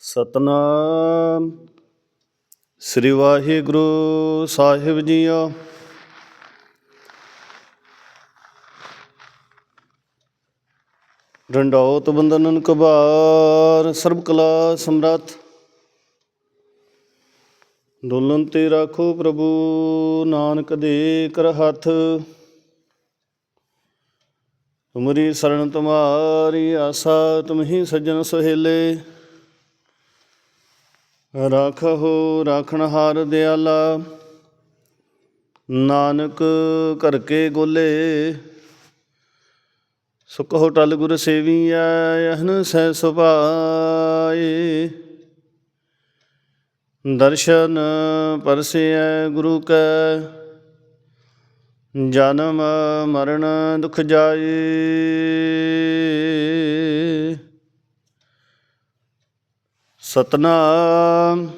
ਸਤਨਾਮ। ਸ੍ਰੀ ਵਾਹਿਗੁਰੂ ਸਾਹਿਬ ਜੀਓ। ਡੰਡੌਤ ਬੰਦਨਨ ਕਬਾਰ, ਸਰਬ ਕਲਾ ਸਮਰੱਥ। ਡੋਲਨ ਤੇ ਰਾਖੋ ਪ੍ਰਭੂ, ਨਾਨਕ ਦੇ ਕਰ ਹੱਥ। ਤੁਮਰੀ ਸਰਣ ਤੁਮਾਰੀ ਆਸਾ ਤੁਮਹੀ ਸੱਜਣ ਸੁਹੇਲੇ। ਰਾਖੋ ਰਾਖਣ ਹਾਰ ਦਿਆਲਾ, ਨਾਨਕ ਘਰ ਕੇ ਗੋਲੇ। ਸੁਖ ਹੋਟਲ ਗੁਰ ਸੇਵੀਐ ਯਹਨ ਸਹਿ ਸੁਭਾਏ। ਦਰਸ਼ਨ ਪਰਸਿਐ ਗੁਰੂ ਕੈ, ਜਨਮ ਮਰਨ ਦੁਖ ਜਾਏ। ਸਤਨਾਮ।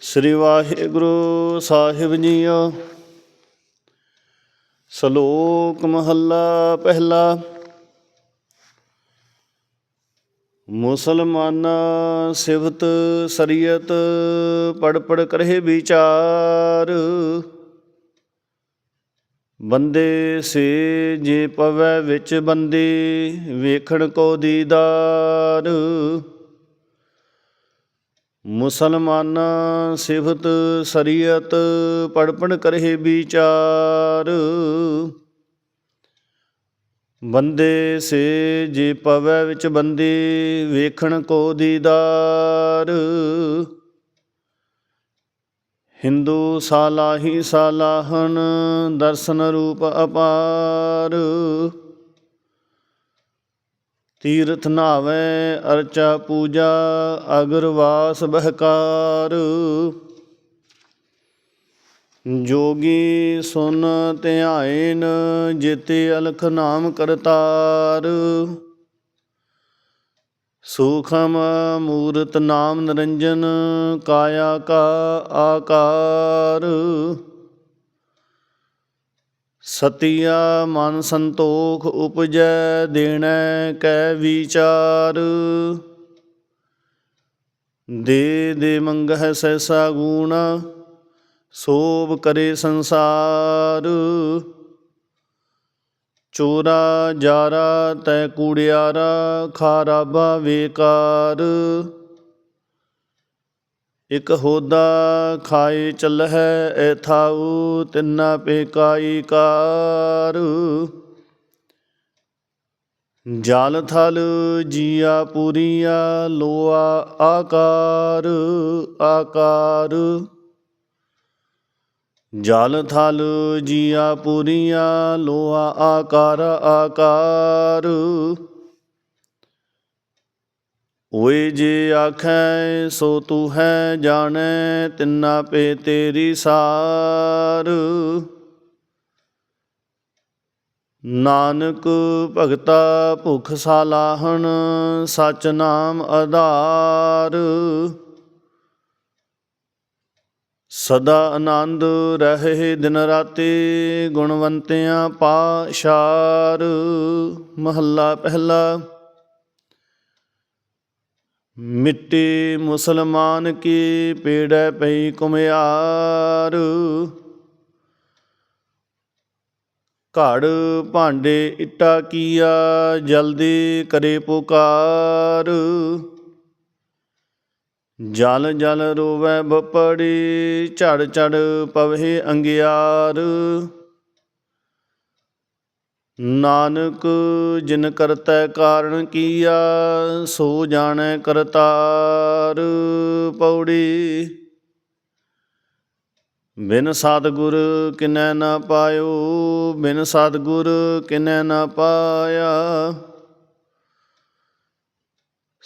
ਸ੍ਰੀ ਵਾਹਿਗੁਰੂ ਸਾਹਿਬ ਜੀਓ। ਸ਼ਲੋਕ ਮਹੱਲਾ ਪਹਿਲਾ। ਮੁਸਲਮਾਨਾ ਸਿਵਤ ਸਰੀਅਤ ਪੜ ਪੜ ਕਰੇ ਵਿਚਾਰ। ਬੰਦੇ ਸੇ ਜੇ ਪਵੈ ਵਿੱਚ ਬੰਦੇ, ਵੇਖਣ ਕੋ ਦੀਦਾਰ। ਮੁਸਲਮਾਨਾ ਸਿਫਤ ਸਰੀਅਤ ਪੜਪਣ ਪੜ ਕਰਹਿ ਵਿਚਾਰ। ਬੰਦੇ ਸੇ ਜੇ ਪਵੈ ਵਿੱਚ ਬੰਦੇ, ਵੇਖਣ ਕੋ ਦੀਦਾਰ। ਹਿੰਦੂ ਸਾਲਾਹੀ ਸਾਲਾਹਨ ਦਰਸ਼ਨ ਰੂਪ ਅਪਾਰ। ਤੀਰਥ ਨਾਵੇਂ ਅਰਚਾ ਪੂਜਾ ਅਗਰਵਾਸ ਬਹਕਾਰ। ਜੋਗੀ ਸੁਨ ਧਿਆਇਨ ਜਿਤੇ ਅਲਖ ਨਾਮ ਕਰਤਾਰ। ਸੂਖਮ ਮੂਰਤ ਨਾਮ ਨਿਰੰਜਨ, ਕਾਇਆ ਕਾ ਆਕਾਰ। ਸਤਿਆ ਮਨ ਸੰਤੋਖ ਉਪਜੈ, ਦੇਣੈ ਕੈ ਵਿਚਾਰ। ਦੇ ਦੇ ਮੰਗਹਿ ਸੈਸਾ ਗੁਣ, ਸੋਭ ਕਰੇ ਸੰਸਾਰ। ਚੋਰਾ ਜਾਰਾ ਤੈ ਕੂੜਿਆਰਾ ਖਾਰਾਬਾ ਵੇਕਾਰ ਇਕ ਹੋਦਾ ਖਾਏ ਚੱਲਹਿ ਐਥਾਉ ਤਿੰਨਾ ਪੇਕਾਈ ਕਾਰ। ਜਲ ਥਲ ਜੀਆ ਪੂਰੀਆ, ਲੋਆ ਆਕਾਰ ਆਕਾਰ। ਜਲ ਥਲ ਜੀਆ ਪੂਰੀਆ ਲੋਆ ਆਕਾਰ ਆਕਾਰ। ਓਏ ਜੇ ਆਖੈ, ਸੋ ਤੂੰ ਹੈ ਜਾਣੈ, ਤਿੰਨਾ ਪੇ ਤੇਰੀ ਸਾਰ। ਨਾਨਕ ਭਗਤਾ ਭੁਖ ਸਾਲਾਹਣ, ਸਚ ਨਾਮ ਆਧਾਰ। ਸਦਾ ਆਨੰਦ ਰਹੇ ਦਿਨ ਰਾਤੇ, ਗੁਣਵੰਤਿਆਂ ਪਾਸ਼ਾਰ, ਮਹੱਲਾ ਪਹਿਲਾ। ਮਿੱਟੀ ਮੁਸਲਮਾਨ ਕੀ ਪੀੜੈ ਪਈ ਕੁਮਿਆਰ ਘੜ ਭਾਂਡੇ ਇੱਟਾ ਕੀਆ, ਜਲਦੀ ਕਰੇ ਪੁਕਾਰ। ਜਲ ਜਲ ਰੋਵੈ ਬਪੜੀ ਝੜ ਝੜ ਪਵਹਿ ਅੰਗਿਆਰ। ਨਾਨਕ, ਜਿਨ ਕਰਤੈ ਕਾਰਨ ਕੀਆ, ਸੋ ਜਾਣੈ ਕਰਤਾਰ ਪੌੜੀ। ਬਿਨ ਸਤਿਗੁਰ ਕਿਨੈ ਨਾ ਪਾਇਓ, ਬਿਨ ਸਤਿਗੁਰ ਕਿਨੈ ਨਾ ਪਾਇਆ।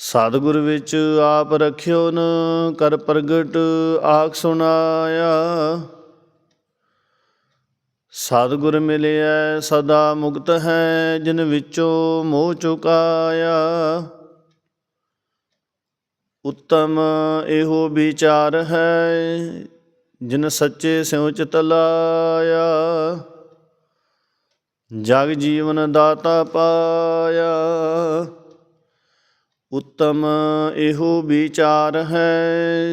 ਸਤਿਗੁਰ ਵਿੱਚ ਆਪ ਰਖਿਓ ਨ ਕਰ ਪ੍ਰਗਟ ਆਖ ਸੁਣਾਇਆ। ਸਤਿਗੁਰ ਮਿਲਿਆ ਸਦਾ ਮੁਕਤ ਹੈ ਜਿਨ ਵਿੱਚੋਂ ਮੋਹ ਚੁਕਾਇਆ। ਉੱਤਮ ਇਹੋ ਵਿਚਾਰ ਹੈ ਜਿਨ ਸੱਚੇ ਸਿਉ ਚਿਤ ਲਾਇਆ। ਜਗ ਜੀਵਨ ਦਾਤਾ ਪਾਇਆ। ਉਤਮ ਇਹੋ ਵਿਚਾਰ ਹੈ,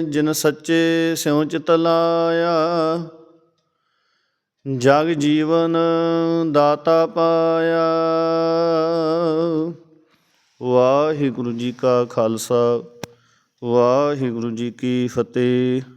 ਜਿਨ ਸੱਚੇ ਸਿਉ ਚਿਤ ਲਾਇਆ। ਜਗ ਜੀਵਨ ਦਾਤਾ ਪਾਇਆ। ਵਾਹਿਗੁਰੂ ਜੀ ਕਾ ਖਾਲਸਾ, ਵਾਹਿਗੁਰੂ ਜੀ ਕੀ ਫਤਿਹ।